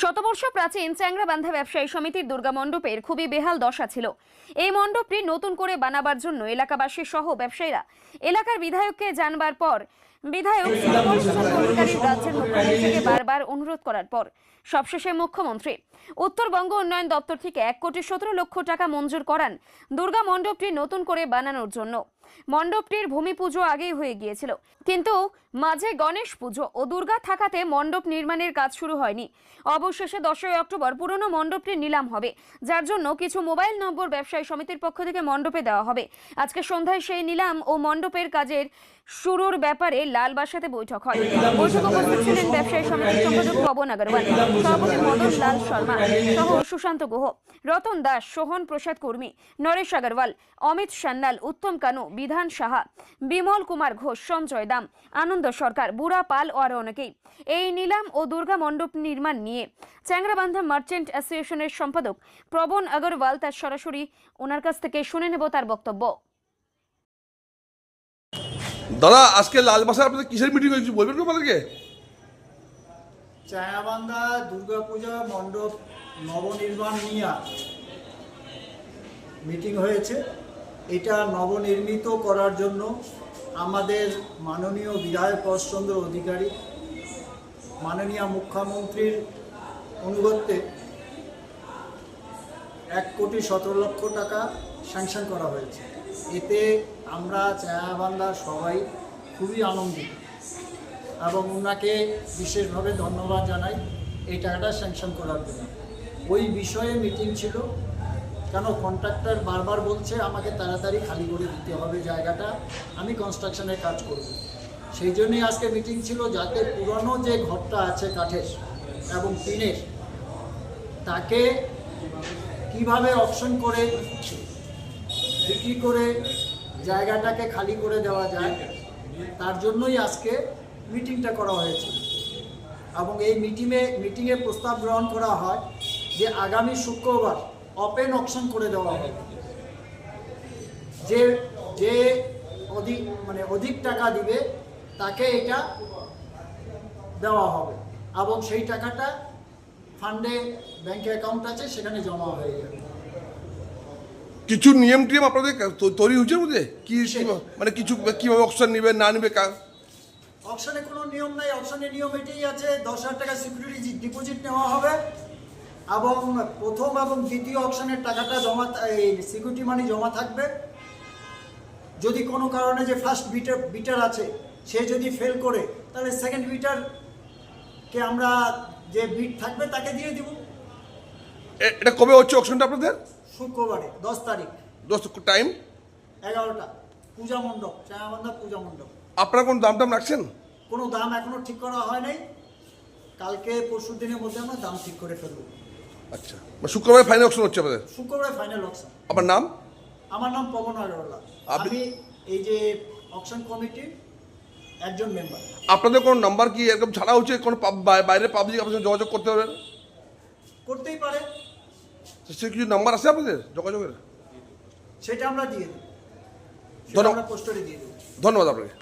শতবর্ষ প্রাচীন চ্যাংরাবান্ধা ব্যবসায়ী সমিতির দুর্গা মণ্ডপের খুবই বেহাল দশা ছিল। এই মণ্ডপটি নতুন করে বানাবার জন্য এলাকাবাসী সহ ব্যবসায়ীরা এলাকার বিধায়ককে জানবার পর বিধায়ক রাজ্যের বারবার অনুরোধ করার পর সবশেষে মুখ্যমন্ত্রী। উত্তরবঙ্গ উন্নয়ন দপ্তর থেকে এক কোটি সতেরো লক্ষ টাকা মঞ্জুর করান দুর্গা মণ্ডপটি নতুন করে বানানোর জন্য। মণ্ডপটির ভূমি পুজো আগেই হয়ে গিয়েছিল। কিন্তু মাঝে গণেশ পুজো ও দুর্গা থাকাতে মণ্ডপ নির্মাণের কাজ শুরু হয়নি। অবশেষে দশই অক্টোবর পুরনো মণ্ডপটি নিলাম হবে, যার জন্য কিছু মোবাইল নম্বর ব্যবসায়ী সমিতির পক্ষ থেকে মণ্ডপে দেওয়া হবে। আজকে সন্ধ্যায় সেই নিলাম ও মণ্ডপের কাজের শুরুর ব্যাপারে লালবাসাতে বৈঠক হয়। বৈঠক উপস্থিত ছিলেন ব্যবসায়ী সমিতির সম্পাদক পবন আগরওয়াল, সভাপতি মদন লাল শর্মা সহ সুশান্ত গুহ, রতন দাস, সোহন প্রসাদ কর্মী, নরেশ আগরওয়াল, অমিত সান্যাল, উত্তম কানু বিধান সাহা বিমল কুমার ঘোষ সঞ্জয় দাম আনন্দ সরকার বুড়া পাল ও আরও অনেকেই। এই নিলাম ও দুর্গা মণ্ডপ নির্মাণ নিয়ে চ্যাংরাবান্ধা মার্চেন্ট অ্যাসোসিয়েশনের সম্পাদক প্রবণ আগরওয়াল তার সরাসরি ওনার কাছ থেকে শুনে নেব তার বক্তব্য। দাদা আজকে লালবাসার আপনাদের কিসের মিটিং হয়েছে বলবেন কি আমাদেরকে ছায়াবান্ধা দুর্গাপূজা মণ্ডপ নবনির্মাণ নিয়ে মিটিং হয়েছে। এটা নবনির্মিত করার জন্য আমাদের মাননীয় বিধায়ক হর্ষচন্দ্র অধিকারী, মাননীয় মুখ্যমন্ত্রীর অনুগত্যে এক কোটি সতেরো লক্ষ টাকা স্যাংশন করা হয়েছে। এতে আমরা ছায়াবান্ধার সবাই খুবই আনন্দিত এবং ওনাকে বিশেষভাবে ধন্যবাদ জানাই এই টাকাটা স্যাংশন করার জন্য। ওই বিষয়ে মিটিং ছিল কেন কন্ট্রাক্টর বারবার বলছে, আমাকে তাড়াতাড়ি খালি করে দিতে হবে জায়গাটা, আমি কনস্ট্রাকশনের কাজ করব। সেই জন্যই আজকে মিটিং ছিল, যাতে পুরনো যে ঘরটা আছে কাঠের এবং টিনের, তাকে কীভাবে অপশন করে বিক্রি করে জায়গাটাকে খালি করে দেওয়া যায়, তার জন্যই আজকে মিটিংটা করা হয়েছে। এবং এই মিটিংয়ে মিটিংয়ে প্রস্তাব গ্রহণ করা হয় যে আগামী শুক্রবার ওপেন অপশন করে দেওয়া হবে যে যে অধিক মানে অধিক টাকা দিবে তাকে এটা দেওয়া হবে। এবং সেই টাকাটা ফান্ডে ব্যাংকে অ্যাকাউন্ট আছে সেখানে জমা হয়ে যাবে। কিছু নিয়ম টিয়ম আপনাদের তৈরি হয়েছে মধ্যে কি মানে কিছু কীভাবে অপশন নেবে না নেবে কা- অপশনে কোনো নিয়ম নাই। অপশনের নিয়ম এটাই আছে দশ হাজার টাকা সিকিউরিটি ডিপোজিট নেওয়া হবে। এবং প্রথম এবং দ্বিতীয় অপশনের টাকাটা জমা এই সিকিউরিটি মানি জমা থাকবে। যদি কোনো কারণে যে ফার্স্ট বিটার বিটার আছে সে যদি ফেল করে তাহলে সেকেন্ড বিটারকে আমরা যে বিট থাকবে তাকে দিয়ে দিব। এটা কবে হচ্ছে অপশনটা আপনাদের? শুক্রবারে দশ তারিখ। দশ টাইম এগারোটা পূজা মণ্ডপ চায়াবান্ধা পূজা মণ্ডপ। আপনারা কোন দাম টাম রাখছেন? কোনো দাম এখনও ঠিক করা হয় নাই। কালকে পরশু দিনের মধ্যে আমরা দাম ঠিক করে ফেলব। আচ্ছা। শুক্রবার ফাইনাল অপশন হচ্ছে আপনাদের শুক্রবার ফাইনাল অকশন আপনার নাম? আমার নাম পবন আগরওয়ালা আপনি- আমি এই যে অকশন কমিটির একজন মেম্বার আপনাদের কোনো নাম্বার কি এরকম ছাড়া হচ্ছে? কোনো বাইরে পাবলিক আপনার সঙ্গে যোগাযোগ করতে হবে করতেই পারে। সে কিছু নাম্বার আছে আপনাদের যোগাযোগের? সেটা আমরা দিয়ে দিই ধন্যবাদ আপনাকে।